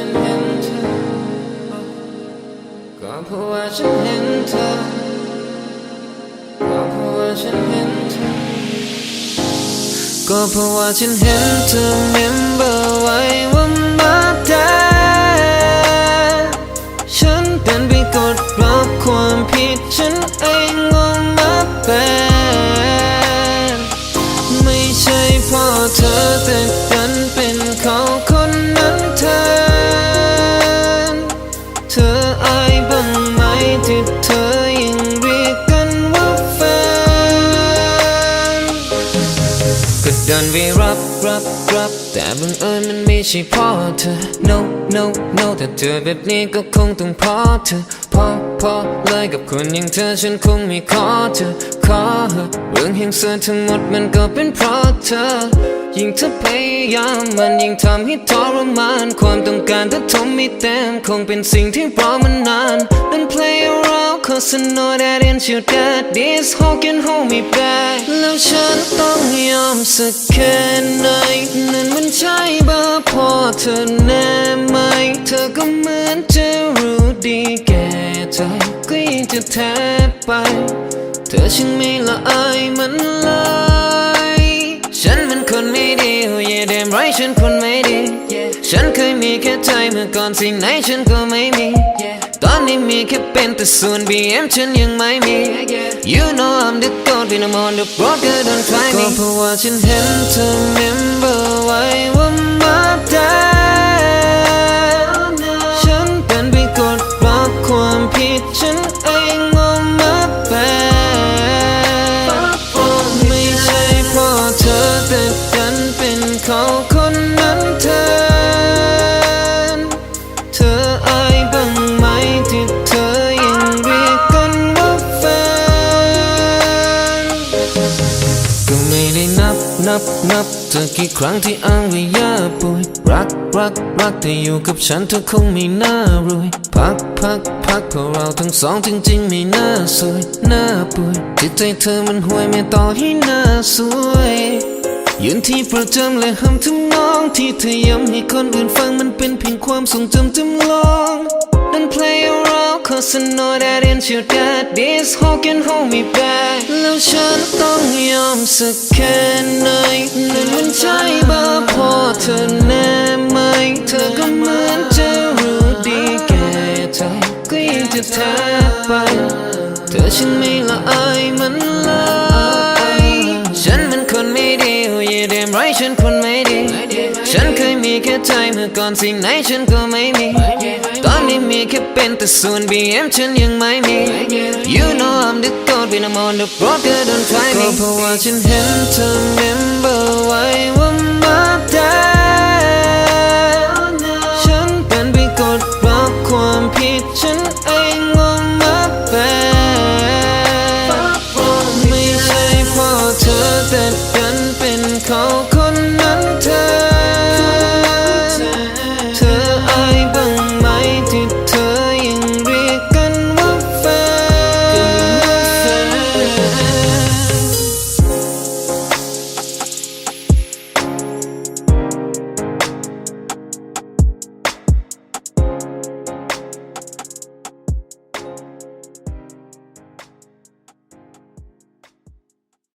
ฉันเห็นเธอ ก็เพราะว่าฉันเห็นเธอ ก็เพราะว่าฉันเห็นเธอ ก็เพราะว่าฉันเห็นเธอ member ไว้ว่ามาแต่ฉันเป็นไปกดรับความผิดฉัน เดินไปรับรับรับแต่บังเอิญมันไม่ใช่พ่อเธอ no no no ถ้าเจอแบบนี้ก็คงต้องพอเธอพอพอเลยกับคนอย่างเธอฉันคงไม่ขอเธอขอเหอเรื่องแห่งเสื่อทั้งหมดมันก็เป็นเพราะเธอ ยิ่งเธอพยายามมันยิ่งทำให้ทรมาน ความต้องการถ้าทมไม่เต็มคงเป็นสิ่งที่รอมานาน around cause I know that ain't you that this hoe can hold me back แล้วฉันต้องยอมสักแค่ไหนนั่นมันใช่เบอร์พอเธอแน่ไหม เธอก็เหมือนจะรู้ดีแก่ใจก็ยังจะแทบไป เธอช่างไม่ละอายมันเลยฉันมันคนไม่ดี oh yeah damn right ฉันคนไม่ดี ฉันเคยมีแค่ใจเมื่อก่อนสิ่งไหนฉันก็ไม่มี นี้มีแค่เป็นแต่ส่วน BM ฉันยังไม่มี You know I'm the god when I'm on the road girl don't try me ก็เพราะว่าฉันเห็นเธอ member ไว้ว่ามาแต่ฉันเป็นไปกดรับความผิดฉันเองว่ามาเป็นไม่ใช่เพ่อเธอแต่ดันเป็นเขา นับนับนับเธอกี่ครั้งที่อ้างว่าย่าป่วยรักรักรักแต่อยู่กับฉันเธอคงไม่น่ารวย พักพักพักเพราะเราทั้งสองจริงๆไม่น่าสวยน่าป่วยจิตใจเธอมันห่วยไม่ต่อให้น่าสวยยืนที่ประจำและห้ำทำนองที่เธอย้ำให้คนอื่นฟังมันเป็นเพียงความทรงจำจำลอง around cause I know that ain't your dad This hoe can hold me back แล้วฉันต้องยอมสักแค่ไหนนั่นมันใช่เบอร์พอเธอแน่ไหม เธอก็เหมือนจะรู้ดีแก่ใจก็ยังจะแทบไป เธอฉันไม่ละอายมันเลยฉันมันคนไม่ดี oh yeah damn right ฉันคนไม่ดี ฉันเคยมีแค่ใจเมื่อก่อนสิ่งไหนฉันก็ไม่มี ตอนนี้มีแค่เป็นแต่ส่วน BM ฉันยังไม่มี You know I'm the god when I'm on the road girl don't try me ก็เพราะว่าฉันเห็นเธอ member ไว้ว่ามาแต่ฉันเป็นไปกดรับความผิดฉันเองว่ามาเป็นไม่ใช่เพ่อเธอแต่